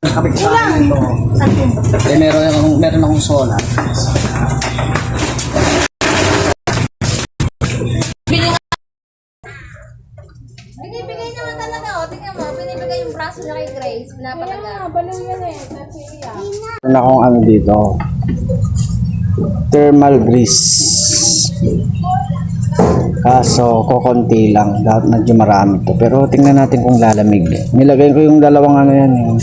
Kapit sa akin mo. Eh, meron akong, meron akong solar. Binibigay naman talaga, oh. Tingnan mo, binibigay yung braso niya kay Grace. Pinapalaga. Meron akong ano dito. Thermal grease. Kaso, kokonti lang. Dapat medyo marami to. Pero tingnan natin kung lalamig. Nilagay ko yung dalawang ano yan. Eh.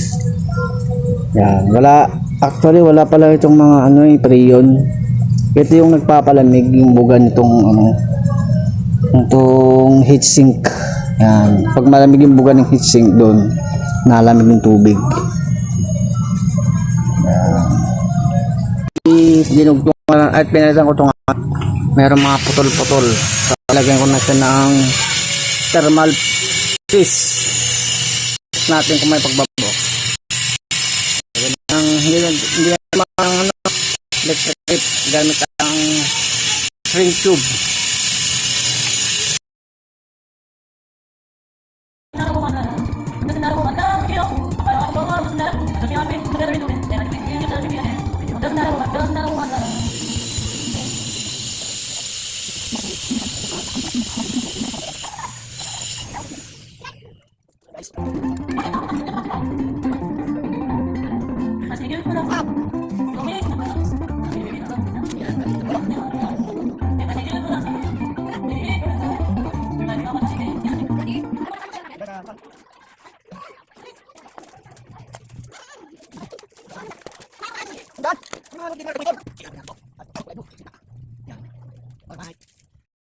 Yan. Wala, actually wala pala itong mga ano eh, preyon. Ito yung nagpapalamig, yung buga nitong ano, itong heatsink. Yan. Pag malamig yung buga ng heatsink doon, nalamig yung tubig. dinugtong at pinalitan ko itong meron mga putol-putol so, lagyan ko na siya ng thermal piece natin kung may pagbabo ang hindi hindi mga ano electric tape gamit ang shrink tube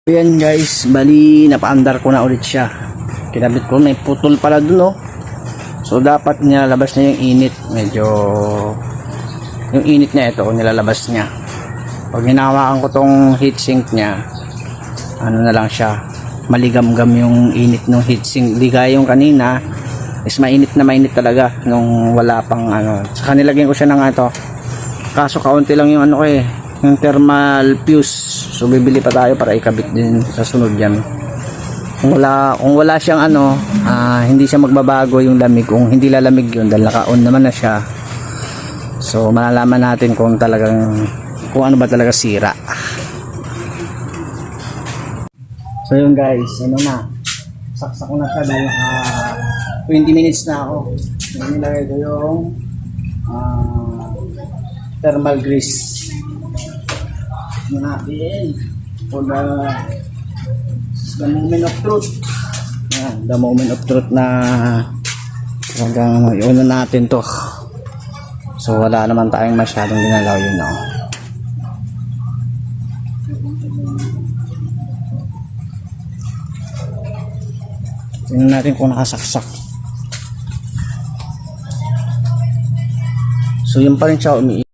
Ayan guys, bali napaandar ko na ulit siya. Kinabit ko, may putol pala dun oh. So dapat nilalabas niya yung init. Medyo yung init niya ito, nilalabas niya. Pag hinawakan ko tong heatsink niya, ano na lang siya, maligamgam yung init ng heatsink. Di gaya yung kanina, is mainit na mainit talaga nung wala pang ano. Saka nilagyan ko siya ng ito. Kaso kaunti lang yung ano ko eh, yung thermal fuse. So bibili pa tayo para ikabit din sa sunod yan. Kung wala, kung wala siyang ano, ah, hindi siya magbabago yung lamig. Kung hindi lalamig yun, dahil naka-on naman na siya. So malalaman natin kung talagang, kung ano ba talaga sira. So yun guys, ano na, saksak ko na siya dahil ah, 20 minutes na ako. So, nilagay ko yung ah, thermal grease. Ano natin for the, the moment of truth. Yan, the moment of truth na hanggang ano, iuna natin to. So wala naman tayong masyadong ginalaw yun no. Tingnan natin kung nakasaksak. So yun pa rin siya umi